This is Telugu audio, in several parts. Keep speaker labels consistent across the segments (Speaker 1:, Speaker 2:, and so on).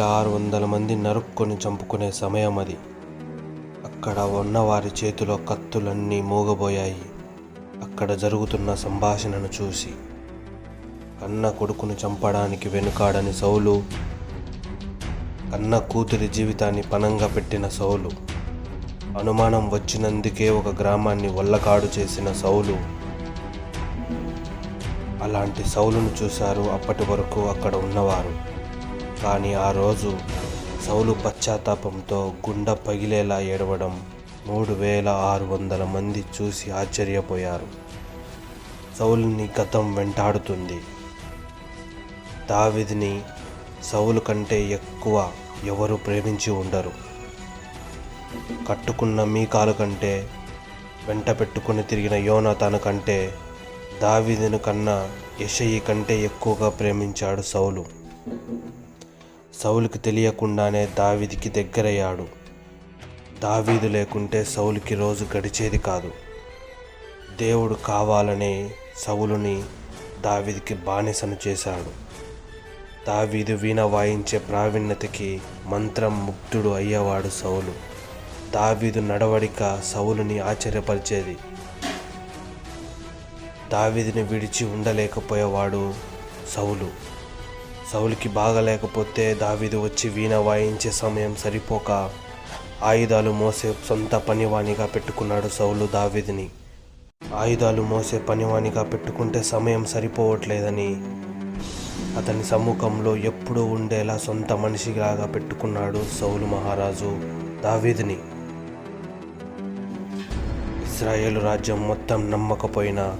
Speaker 1: ఆరు వందల మంది నరుక్కొని చంపుకునే సమయం అది. అక్కడ ఉన్నవారి చేతిలో కత్తులన్నీ మూగబోయాయి. అక్కడ జరుగుతున్న సంభాషణను చూసి కన్న కొడుకును చంపడానికి వెనుకాడని సౌలు కన్న కూతురి జీవితాన్ని పనంగా పెట్టిన సౌలు అనుమానం వచ్చినందుకే ఒక గ్రామాన్ని వల్లకాడు చేసిన సౌలు. అలాంటి సౌలును చూశారు అప్పటి వరకు అక్కడ ఉన్నవారు. కానీ ఆ రోజు సౌలు పశ్చాత్తాపంతో గుండె పగిలేలా ఏడవడం మూడు వేల ఆరు వందల మంది చూసి ఆశ్చర్యపోయారు. సౌలుని గతం వెంటాడుతుంది. దావిదిని సౌలు కంటే ఎక్కువ ఎవరు ప్రేమించి ఉండరు. కట్టుకున్న మీకాలు కంటే వెంట పెట్టుకుని తిరిగిన యోన తన కంటే దావిదిని కన్నా యషయి కంటే ఎక్కువగా ప్రేమించాడు సౌలు. సౌలుకి తెలియకుండానే దావీదికి దగ్గరయ్యాడు. దావీదు లేకుంటే సౌలుకి రోజు గడిచేది కాదు. దేవుడు కావాలనే సౌలుని దావీదికి బానిసను చేశాడు. దావీదు వీణ వాయించే ప్రావీణ్యతకి మంత్రం ముగ్ధుడు అయ్యేవాడు సౌలు. దావీదు నడవడిక సౌలుని ఆశ్చర్యపరిచేది. దావీదిని విడిచి ఉండలేకపోయేవాడు సౌలు. సౌలికి బాగలేకపోతే దావీదు వచ్చి వీణ వాయించే సమయం సరిపోక ఆయుధాలు మోసే సొంత పనివాణిగా పెట్టుకున్నాడు సౌలు దావిదిని. ఆయుధాలు మోసే పనివాణిగా పెట్టుకుంటే సమయం సరిపోవట్లేదని అతని సమ్ముఖంలో ఎప్పుడూ ఉండేలా సొంత మనిషిలాగా పెట్టుకున్నాడు సౌలు మహారాజు దావీదిని. ఇస్రాయేల్ రాజ్యం మొత్తం నమ్మకపోయినా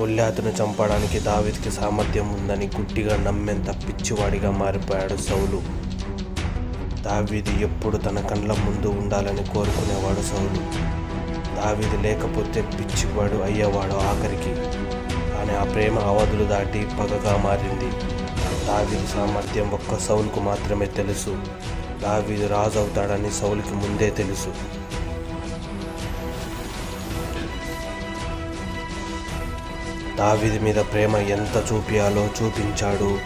Speaker 1: గొల్లాతును చంపడానికి దావీద్కి సామర్థ్యం ఉందని గుడ్డిగా నమ్మేంత పిచ్చివాడిగా మారిపోయాడు సౌలు. దావీది ఎప్పుడు తన కండ్ల ముందు ఉండాలని కోరుకునేవాడు సౌలు. దావీది లేకపోతే పిచ్చివాడు అయ్యేవాడు ఆఖరికి. కానీ ఆ ప్రేమ అవధులు దాటి పగగా మారింది. దావీది సామర్థ్యం ఒక్క సౌలుకు మాత్రమే తెలుసు. దావీదు రాజు అవుతాడని సౌలుకి ముందే తెలుసు. దావిది మీద ప్రేమ ఎంత చూపియాలో చూపించాడు.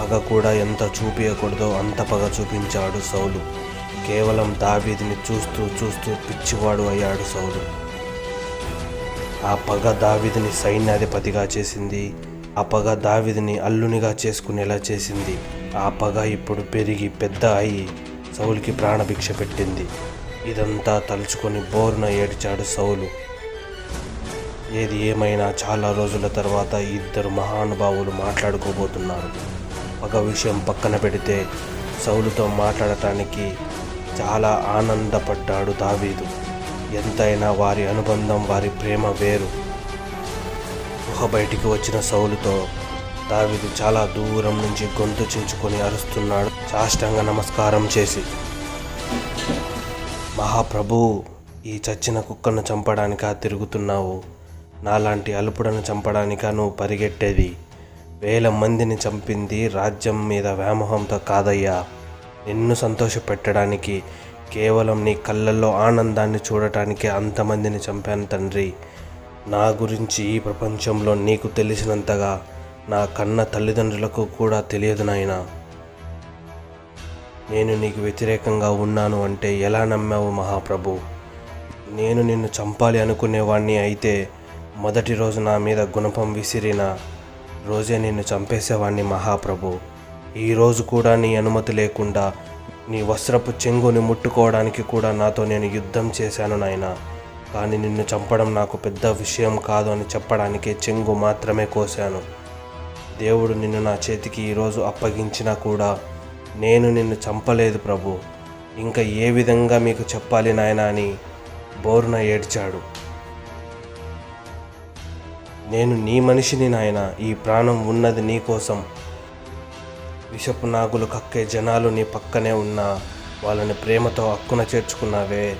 Speaker 1: పగ కూడా ఎంత చూపించకూడదో అంత పగ చూపించాడు సౌలు. కేవలం దావీదిని చూస్తూ చూస్తూ పిచ్చివాడు అయ్యాడు సౌలు. ఆ పగ దావీదిని సైన్యాధిపతిగా చేసింది. ఆ పగ దావీదిని అల్లునిగా చేసుకునేలా చేసింది. ఆ పగ ఇప్పుడు పెరిగి పెద్ద అయి సౌలుకి ప్రాణభిక్ష పెట్టింది. ఇదంతా తలుచుకొని బోరున ఏడ్చాడు సౌలు. ఏది ఏమైనా చాలా రోజుల తర్వాత ఇద్దరు మహానుభావులు మాట్లాడుకోబోతున్నారు. ఒక విషయం పక్కన పెడితే సౌలుతో మాట్లాడటానికి చాలా ఆనందపడ్డాడు దావీదు. ఎంతైనా వారి అనుబంధం వారి ప్రేమ వేరు. గుహ బయటికి వచ్చిన సౌలుతో దావీదు చాలా దూరం నుంచి గొంతు చించుకొని అరుస్తున్నాడు. సాష్టాంగ నమస్కారం చేసి మహాప్రభు ఈ చచ్చిన కుక్కను చంపడానికి తిరుగుతున్నావు? నాలాంటి అల్పుడను చంపడానికా నువ్వు పరిగెట్టేది? వేల మందిని చంపింది రాజ్యం మీద వ్యామోహంతో కాదయ్యా. నిన్ను సంతోషపెట్టడానికి కేవలం నీ కళ్ళల్లో ఆనందాన్ని చూడటానికి అంతమందిని చంపాను తండ్రి. నా గురించి ఈ ప్రపంచంలో నీకు తెలిసినంతగా నా కన్న తల్లిదండ్రులకు కూడా తెలియదు నాయనా. నేను నీకు వ్యతిరేకంగా ఉన్నాను అంటే ఎలా నమ్మావు మహాప్రభు? నేను నిన్ను చంపాలి అనుకునేవాణ్ణి అయితే మొదటి రోజు నా మీద గుణపం విసిరిన రోజే నిన్ను చంపేసేవాణ్ణి మహాప్రభు. ఈరోజు కూడా నీ అనుమతి లేకుండా నీ వస్త్రపు చెంగుని ముట్టుకోవడానికి కూడా నాతో నేను యుద్ధం చేశాను నాయన. కానీ నిన్ను చంపడం నాకు పెద్ద విషయం కాదు అని చెప్పడానికే చెంగు మాత్రమే కోశాను. దేవుడు నిన్ను నా చేతికి ఈరోజు అప్పగించినా కూడా నేను నిన్ను చంపలేదు ప్రభు. ఇంకా ఏ విధంగా మీకు చెప్పాలి నాయనా అని బోరున ఏడ్చాడు. నేను నీ మనిషిని నాయన ఈ ప్రాణం ఉన్నది నీ కోసం. విషపు నాగులు కక్కే జనాలు నీ పక్కనే ఉన్నా వాళ్ళని ప్రేమతో హక్కున చేర్చుకున్నావే.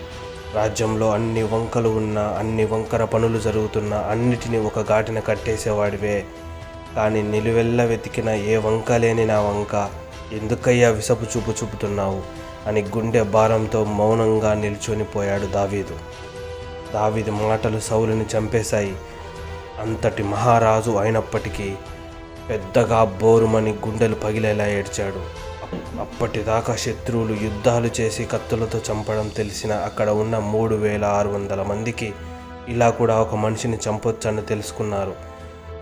Speaker 1: రాజ్యంలో అన్ని వంకలు ఉన్నా అన్ని వంకర పనులు జరుగుతున్నా అన్నిటినీ ఒక ఘాటిన కట్టేసేవాడివే. కానీ నిలువెల్ల వెతికిన ఏ వంక లేని నా వంక ఎందుకయ్యా విసపు చూపు చూపుతున్నావు? అని గుండె భారంతో మౌనంగా నిల్చొని పోయాడు దావీదు. దావీదు మాటలు సౌలుని చంపేశాయి. అంతటి మహారాజు అయినప్పటికీ పెద్దగా బోరుమని గుండెలు పగిలేలా ఏడ్చాడు. అప్పటిదాకా శత్రువులు యుద్ధాలు చేసి కత్తులతో చంపడం తెలిసిన అక్కడ ఉన్న మూడు వేల ఆరు వందల మందికి ఇలా కూడా ఒక మనిషిని చంపొచ్చని తెలుసుకున్నారు.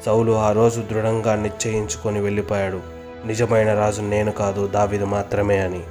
Speaker 1: సౌలు ఆ రోజు దృఢంగా నిశ్చయించుకొని వెళ్ళిపోయాడు. నిజమైన రాజు నేను కాదు దావీదు మాత్రమే అని.